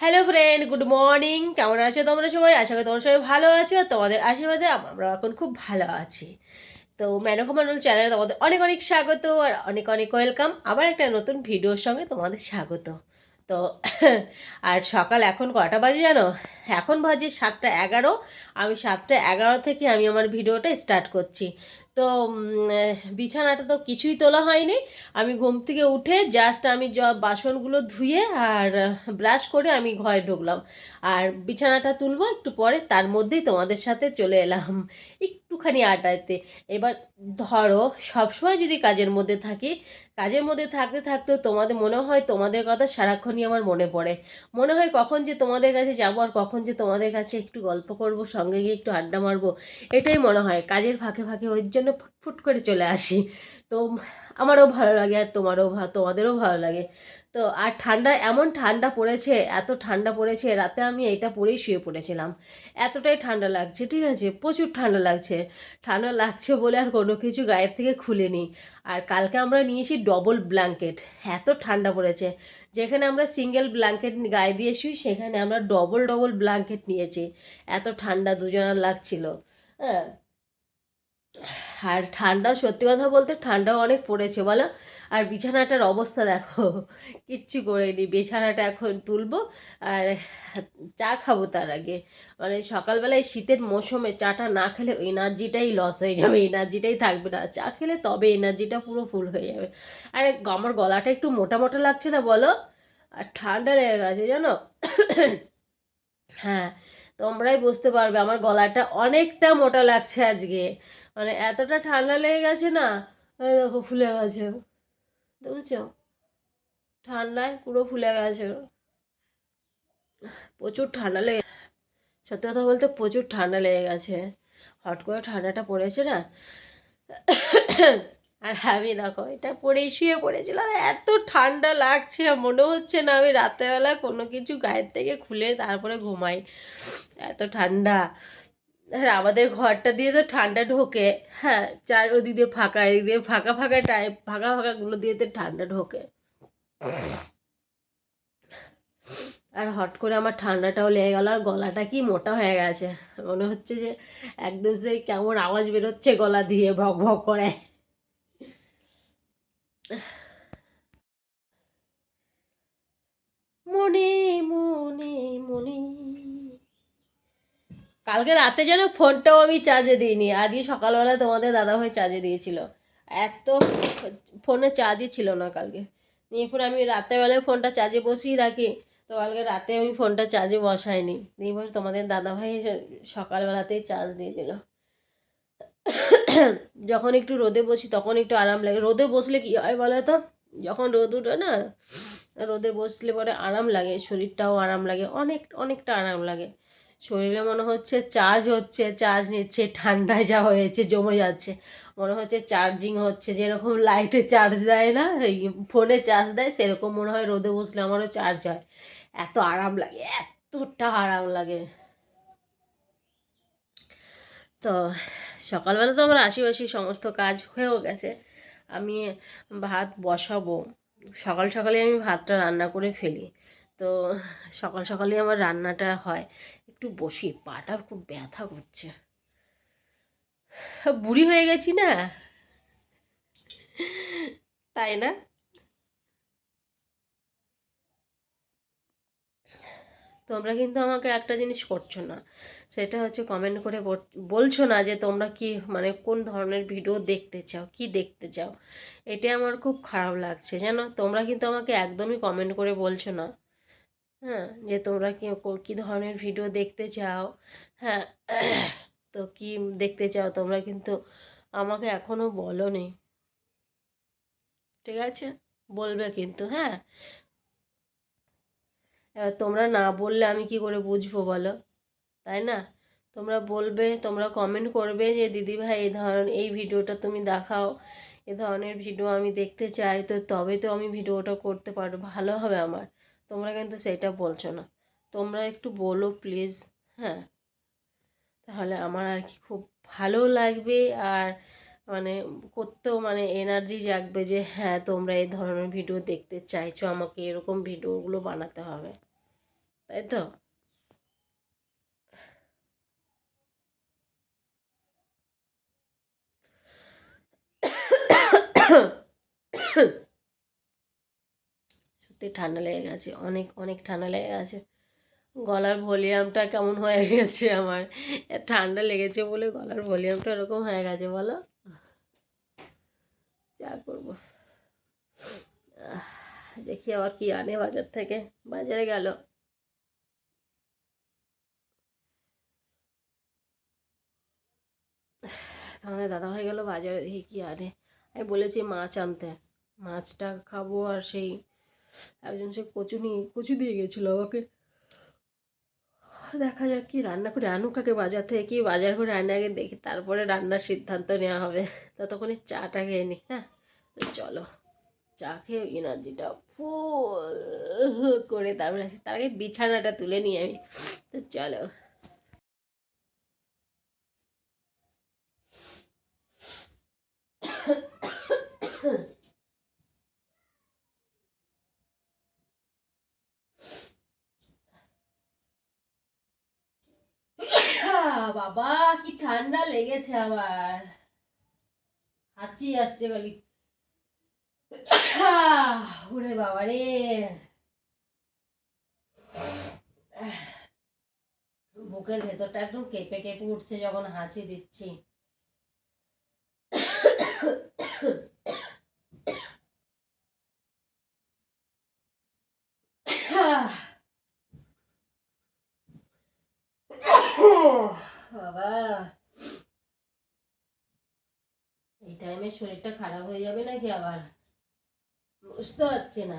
Hello friend good morning কেমন আছো তোমরা সবাই? আশা করি তোমরা সবাই ভালো আছো তোমাদের আশীর্বাদে আমরা এখন খুব ভালো আছি। তো ম্যানকা মন্ডল চ্যানেলে তোমাদের অনেক অনেক স্বাগত আর অনেক অনেক ওয়েলকাম। আবার একটা নতুন ভিডিওর সঙ্গে তোমাদের স্বাগত। তো আর সকাল এখন কটা বাজে জানো? এখন বাজে সাতটা এগারো। আমি সাতটা এগারো থেকে আমি আমার ভিডিওটা স্টার্ট করছি। তো বিছানাটা তো কিছুই তোলা হয়নি। আমি ঘুম থেকে উঠে জাস্ট আমি জ, বাসনগুলো ধুয়ে আর ব্রাশ করে আমি ঘরে ঢুকলাম। আর বিছানাটা তুলবো, একটু পরে তার মধ্যেই তোমাদের সাথে চলে এলাম। একটুখানি আড্ডাতে। এবার ধরো, সবসময় যদি কাজের মধ্যে থাকি, কাজের মধ্যে থাকতে থাকতে তোমাদের মনে হয় তোমাদের কথা সারাক্ষণই আমার মনে পড়ে। মনে হয় কখন যে তোমাদের কাছে যাব আর কখন যে তোমাদের কাছে একটু গল্প করব, সঙ্গে গিয়ে একটু আড্ডা মারবো, এটাই মনে হয়। কাজের ফাঁকে ফাঁকে ওই জন্য ফুটফুট করে চলে আসি। তো আমারও ভালো লাগে আর তোমারও তোমাদেরও ভালো লাগে। তো আর ঠান্ডা, এমন ঠান্ডা পড়েছে, এত ঠান্ডা পড়েছে, রাতে আমি এটা পরেই শুয়ে পড়েছিলাম। এতটাই ঠান্ডা লাগছে, ঠিক আছে? প্রচুর ঠান্ডা লাগছে। ঠান্ডা লাগছে বলে আর কোনো কিছু গায়ের থেকে খুলিনি। আর কালকে আমরা নিয়েছি ডবল ব্ল্যাঙ্কেট এত ঠান্ডা পড়েছে। যেখানে আমরা সিঙ্গেল ব্ল্যাঙ্কেট গায়ে দিয়ে শুই, সেখানে আমরা ডবল ডবল ব্ল্যাঙ্কেট নিয়েছি। এত ঠান্ডা দুজনার লাগছিল হ্যাঁ? আর ঠান্ডা, সত্যি কথা বলতে ঠান্ডাও অনেক পড়েছে, বলো? আর বিছানাটার অবস্থা দেখো, কিচ্ছু করিনি বিছানাটা এখন তুলবো আর চা খাব তার আগে। মানে সকালবেলায় শীতের মৌসুমে চাটা না খেলে এনার্জিটাই লস হয়ে যাবে, এনার্জিটাই থাকবে না। চা খেলে তবে এনার্জিটা পুরো ফুল হয়ে যাবে। আরে, আমার গলাটা একটু মোটা মোটা লাগছে না, বলো? আর ঠান্ডা লেগে গেছে, জানো? হ্যাঁ তোমরাই বুঝতে পারবে, আমার গলাটা অনেকটা মোটা লাগছে আজকে। মানে এতটা ঠান্ডা লেগে গেছে না দেখো ফুলে গেছে। দেখেছ? ঠান্ডায় পুরো ফুলে গেছে। প্রচুর ঠান্ডা লেগে সত্যি কথা বলতে প্রচুর ঠান্ডা লেগে গেছে। হট করে ঠান্ডাটা পড়েছে না? আর আমি দেখো, এটা পরেই শুয়ে পড়েছিলাম। এত ঠান্ডা লাগছে মনে হচ্ছে না আমি রাতেরবেলা কোনো কিছু গায়ের থেকে খুলে তারপরে ঘুমাই। এত ঠান্ডা। আর আমাদের ঘরটা দিয়ে তো ঠান্ডা ঢোকে। হ্যাঁ চার ওদিক দিয়ে ফাঁকা, এদিক দিয়ে ফাঁকা ফাঁকা টাইপ ফাঁকা ফাঁকাগুলো দিয়ে তো ঠান্ডা ঢোকে। আর হট করে আমার ঠান্ডাটাও লেগে গেল, আর গলাটা কি মোটা হয়ে গেছে। মনে হচ্ছে যে একদম সেই কেমন আওয়াজ বেরোচ্ছে গলা দিয়ে, ভক ভক করে। মনে মনে মনে। কালকে রাতে যেন ফোনটাও আমি চার্জে দিইনি। আজকে সকালবেলা তোমাদের দাদাভাই চার্জে দিয়েছিল। এত ফোনে চার্জই ছিল না কালকে। নিয়ে পরে আমি রাত্রেবেলায় ফোনটা চার্জে বসিয়ে রাখি। তো কালকে রাতে আমি ফোনটা চার্জে বসাইনি। দিয়ে পরে তোমাদের দাদাভাই সকালবেলাতেই চার্জ দিয়ে দিল। যখন একটু রোদে বসি তখন একটু আরাম লাগে। রোদে বসলে কী হয় বলো তো? যখন রোদ উঠে না, রোদে বসলে পরে আরাম লাগে, শরীরটাও আরাম লাগে, অনেক, অনেকটা আরাম লাগে। শরীরে মনে হচ্ছে চার্জ হচ্ছে চার্জ নিচ্ছে, ঠান্ডায় যা হয়েছে, জমে যাচ্ছে। মনে হচ্ছে চার্জিং হচ্ছে, যেরকম লাইটে চার্জ দেয় না, এই ফোনে চার্জ দেয়, সেরকম মনে হয় রোদে বসলে আমারও চার্জ হয়। এত আরাম লাগে, এতটা আরাম লাগে। তো সকালবেলা তো আমার আশিপাশি সমস্ত কাজ হয়েও গেছে। আমি ভাত বসাবো। সকাল সকালে আমি ভাতটা রান্না করে ফেলি। তো সকাল সকালে আমার রান্নাটা হয়। একটু বসি, পাটা খুব ব্যথা করছে। বুড়ি হয়ে গেছি না? তাই না? তোমরা কিন্তু আমাকে একটা জিনিস করছ না। সেটা হচ্ছে কমেন্ট করে বলছো না যে তোমরা কি মানে কোন ধরনের ভিডিও দেখতে চাও, কি দেখতে চাও? এটা আমার খুব খারাপ লাগছে। জানো, তোমরা কিন্তু আমাকে একদমই কমেন্ট করে বলছো না। হ্যাঁ যে তোমরা কি, কো- ধরনের ভিডিও দেখতে চাও? হ্যাঁ তো কি দেখতে চাও তোমরা কিন্তু আমাকে এখনও বলো নি ঠিক আছে? বলবে কিন্তু হ্যাঁ? এবার তোমরা না বললে আমি কি করে বুঝব বলো? তাই না? তোমরা বলবে, তোমরা কমেন্ট করবে যে দিদিভাই এই ধরনের, এই ভিডিওটা তুমি দেখাও। এ ধরনের ভিডিও আমি দেখতে চাই, তো তবে তো আমি ভিডিওটা করতে পারব। ভালো হবে আমার। তোমরা কিন্তু সেটা বলছো না। তোমরা একটু বলো প্লিজ হ্যাঁ তাহলে আমার আর কি খুব ভালো লাগবে আর মানে করতেও মানে এনার্জি জাগবে যে হ্যাঁ তোমরা এই ধরনের ভিডিও দেখতে চাইছো, আমাকে এরকম ভিডিওগুলো বানাতে হবে। তাই তো? সত্যি ঠান্ডা লেগে গেছে, অনেক অনেক ঠান্ডা লেগে গেছে। গলার ভলিউমটা কেমন হয়ে গেছে আমার? ঠান্ডা লেগেছে বলে গলার ভলিউমটা এরকম হয়ে গেছে, বলো। যা করব। দেখি আবার কি আনে বাজার থেকে। বাজারে গেল। আমাদের দাদা হয়ে গেল বাজারে, দেখি কি আনে। আমি বলেছি মাছ আনতে। মাছটা খাব আর সেই একজন সে কচু নিয়ে, কচু দিয়ে গেছিল আমাকে। দেখা যাক কি রান্না করে আনুক কাকে বাজার থেকে, কি বাজার করে আনে আগে দেখি, তারপরে রান্নার সিদ্ধান্ত নেওয়া হবে। ততক্ষণে চাটা খেয়ে নিই হ্যাঁ? চলো, চা খেয়ে এনার্জিটা ফুল করে তারপরে আসি। তার আগে বিছানাটা তুলে নিই আমি। তো চলো। বাবা কি ঠান্ডা লেগেছে হাঁচি আসছে বাবা রে। বুকের ভেতরটা একদম কেঁপে কেঁপে উঠছে যখন হাঁচি দিচ্ছি। আহ, বাবা। এই টাইমে শরীরটা খারাপ হয়ে যাবে নাকি আবার? বুঝতে পারছি না।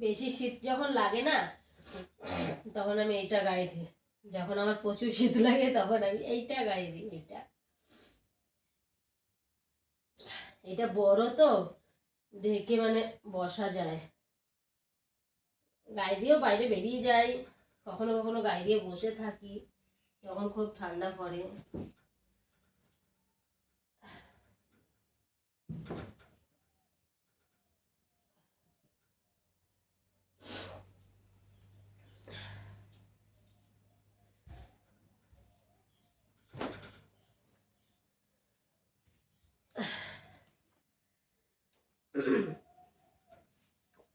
বেশি শীত যখন লাগে না, তখন আমি এইটা গায়ে দিই। যখন আমার প্রচুর শীত লাগে, তখন আমি এইটা গায়ে দিই, এইটা। এটা বড় তো ঢেকে মানে বসা যায়। গায়ে দিয়েও বাইরে বেরিয়ে যাই, কখনো কখনো গায়ে দিয়ে বসে থাকি, যখন খুব ঠান্ডা পড়ে।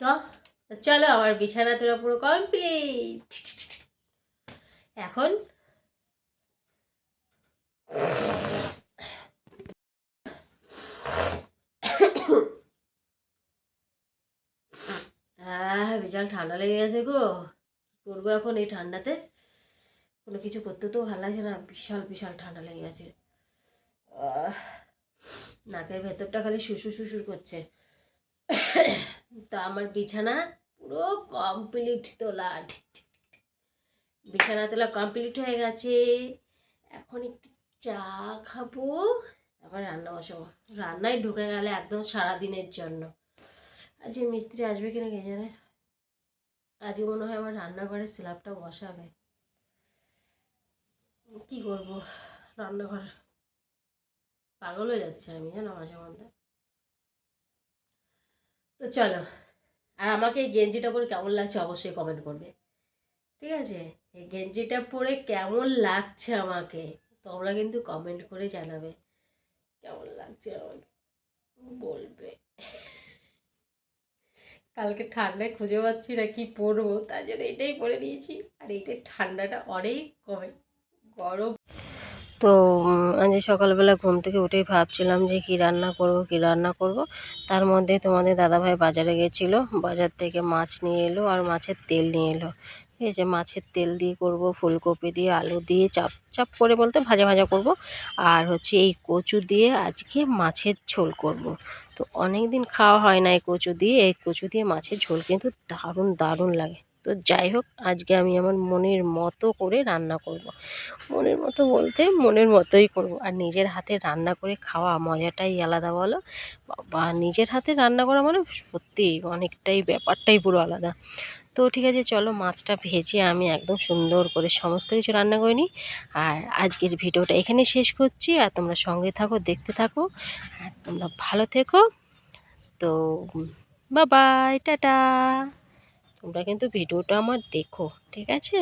তো চলো আমার বিছানা তোরা পুরো কমপ্লিট এখন হ্যাঁ বিশাল ঠান্ডা লেগে গেছে গো। করব এখন এই ঠান্ডাতে? কোনো কিছু করতে তো ভালো লাগছে না। বিশাল বিশাল ঠান্ডা লেগে গেছে। নাকের ভেতরটা খালি শুশুর শুশুর করছে। তা আমার বিছানা পুরো কমপ্লিট তোলা। বিছানা তোলা কমপ্লিট হয়ে গেছে। এখন একটু চা খাব, আবার রান্না বসাবো। রান্নায় ঢুকে গেলে একদম সারা দিনের জন্য আজকে মিস্ত্রি আসবে কিনা কে জানে? আজকে মনে হয় আমার রান্নাঘরের স্ল্যাবটা বসাবে। কি করব? রান্নাঘর পাগল হয়ে যাচ্ছে আমি জানো মাঝে মধ্যে। তো চলো, আর আমাকে এই গেঞ্জিটা পরে কেমন লাগছে অবশ্যই কমেন্ট করবে। ঠিক আছে? এই গেঞ্জিটা পরে কেমন লাগছে আমাকে, তোমরা কিন্তু কমেন্ট করে জানাবে। কেমন লাগছে আমাকে, বলবে। কালকে ঠান্ডায় খুঁজে পাচ্ছি না কি পরবো, তার জন্য এটাই পরে নিয়েছি। আর এইটাই ঠান্ডাটা অনেক কমে, গরম। তো আজ সকালবেলা ঘুম থেকে উঠেই ভাবছিলাম যে কি রান্না করব, কি রান্না করব। তার মধ্যে তোমাদের দাদাভাই বাজারে গেছিল, বাজার থেকে মাছ নিয়ে এলো আর মাছের তেল নিয়ে এলো। ঠিক আছে, মাছের তেল দিয়ে করব, ফুলকপি দিয়ে, আলু দিয়ে, চাপ চাপ করে বলতে ভাজা ভাজা করব। আর হচ্ছে এই কচু দিয়ে আজকে মাছের ঝোল করব। তো অনেক দিন খাওয়া হয় না এই কচু দিয়ে, এই কচু দিয়ে মাছের ঝোল কিন্তু দারুণ দারুণ লাগে। তো যাই হোক, আজকে আমি আমার মনের মতো করে রান্না করব। মনের মতো বলতে মনের মতোই করব। আর নিজের হাতে রান্না করে খাওয়া মজাটাই আলাদা বলো? বা নিজের হাতে রান্না করা মানে সত্যি অনেকটাই ব্যাপারটাই পুরো আলাদা। তো ঠিক আছে, চলো মাছটা ভেজে আমি একদম সুন্দর করে সমস্ত কিছু রান্না করে নিই। আর আজকের ভিডিওটা এখানে শেষ করছি। আর তোমরা সঙ্গে থাকো, দেখতে থাকো। আর তোমরা ভালো থেকো। তো বাবাই টাটা। তোমরা কিন্তু ভিডিওটা আমার দেখো ঠিক আছে?